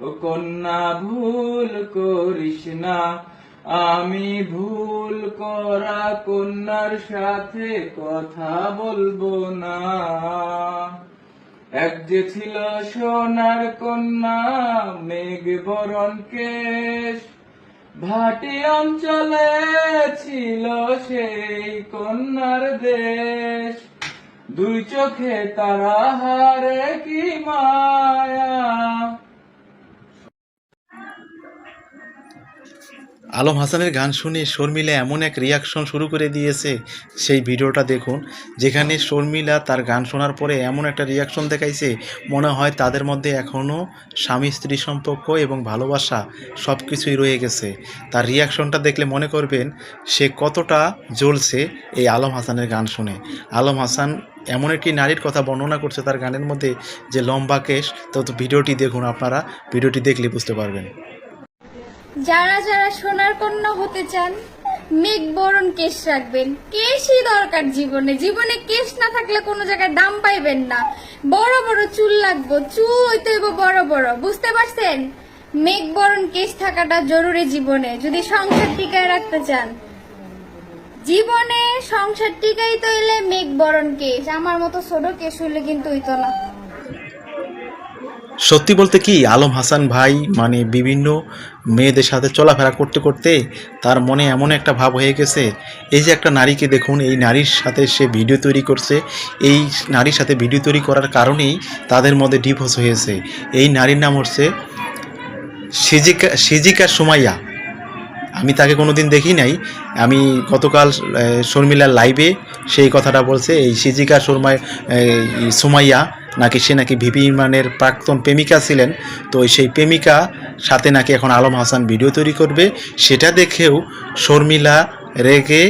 কন্যা, ভুল করিস না। আমি ভুল করা কন্যার সাথে কথা বলব না। এক যে ছিল সোনার কন্যা, মেঘ বরণ কেশ। ভাটি অঞ্চলে ছিল সেই কন্যার দেশ। দুই চোখে তারা হারে কি আলম হাসানের গান শুনে শর্মিলা এমন এক রিয়াকশন শুরু করে দিয়েছে। সেই ভিডিওটা দেখুন, যেখানে শর্মিলা তার গান শোনার পরে এমন একটা রিয়াকশন দেখাইছে, মনে হয় তাদের মধ্যে এখনও স্বামী, স্ত্রী সম্পর্ক এবং ভালোবাসা সব কিছুই রয়ে গেছে। তার রিয়াকশনটা দেখলে মনে করবেন, সে কতটা জ্বলছে এই আলম হাসানের গান শুনে। আলম হাসান এমন একটি নারীর কথা বর্ণনা করছে তার গানের মধ্যে যে, লম্বা কেশ। তো তো, ভিডিওটি দেখুন আপনারা, ভিডিওটি দেখলে বুঝতে পারবেন। যারা যারা সোনার কন্যা হতে চান, মেঘ বরণ কেশ রাখবেন। কেশই দরকার জীবনে। জীবনে কেশ না থাকলে কোনো জায়গায় দাম পাইবেন না। বড় বড় চুল লাগবো, চুল হইতে বড় বড়। বুঝতে পারছেন? মেঘ বরণ কেশ থাকাটা জরুরি জীবনে। যদি সংসার টিকায় রাখতে চান। জীবনে সংসার টিকাই তো এলে মেঘ বরণ কেশ। আমার মতো ছোট কেশ হইলে কিন্তু হইতো না। সত্যি বলতে কি, আলম হাসান ভাই মানে বিভিন্ন মেয়েদের সাথে চলাফেরা করতে করতে তার মনে এমন একটা ভাব হয়ে গেছে, এই যে একটা নারীকে দেখুন, এই নারীর সাথে সে ভিডিও তৈরি করছে, এই নারীর সাথে ভিডিও তৈরি করার কারণেই তাদের মধ্যে ডিভোর্স হয়েছে। এই নারীর নাম হচ্ছে সিজিকা সিজিকা সুমাইয়া। আমি তাকে কোনোদিন দেখি নাই। আমি গতকাল শর্মিলার লাইভে সেই কথাটা বলছে, এই সিজিকা শর্মায় এই সুমাইয়া নাকি সে নাকি ভিপি ইমরানের প্রাক্তন প্রেমিকা ছিলেন? তো সেই প্রেমিকা সাথে নাকি এখন আলম হাসান ভিডিও তৈরি করবে। সেটা দেখেও শর্মিলা রেগে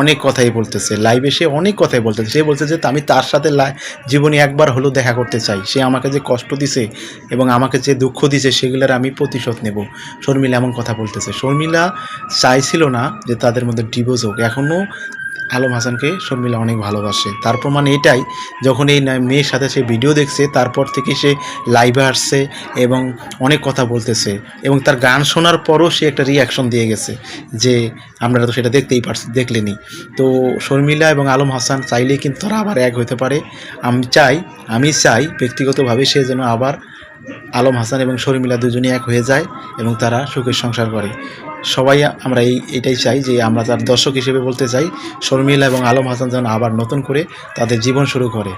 অনেক কথাই বলতেছে। লাইভে সে অনেক কথাই বলতেছে। সে বলছে যে, আমি তার সাথে জীবনে একবার হলেও দেখা করতে চাই। সে আমাকে যে কষ্ট দিছে এবং আমাকে যে দুঃখ দিছে, সেগুলোর আমি প্রতিশোধ নেব। শর্মিলা এমন কথা বলতেছে। শর্মিলা চাইছিল না যে তাদের মধ্যে ডিভোর্স হোক। এখনও আলম হাসানকে শর্মিলা অনেক ভালোবাসে। তার প্রমাণ এটাই, যখন এই মেয়ের সাথে সে ভিডিও দেখছে, তারপর থেকে সে লাইভে আসছে এবং অনেক কথা বলতেছে এবং তার গান শোনার পরও সে একটা রিয়াকশন দিয়ে গেছে যে আপনারা তো সেটা দেখতেই পারছি, দেখলেনি। তো শর্মিলা এবং আলম হাসান চাইলেই কিন্তু তারা আবার এক হতে পারে। আমি চাই আমি চাই ব্যক্তিগতভাবে সে যেন আবার আলম হাসান এবং শর্মিলা দুজনেই এক হয়ে যায় এবং তারা সুখের সংসার করে। সবাই আমরা এই এটাই চাই যে আমরা তার দর্শক হিসেবে বলতে চাই, শর্মিলা এবং আলম হাসান যেন আবার নতুন করে তাদের জীবন শুরু করে।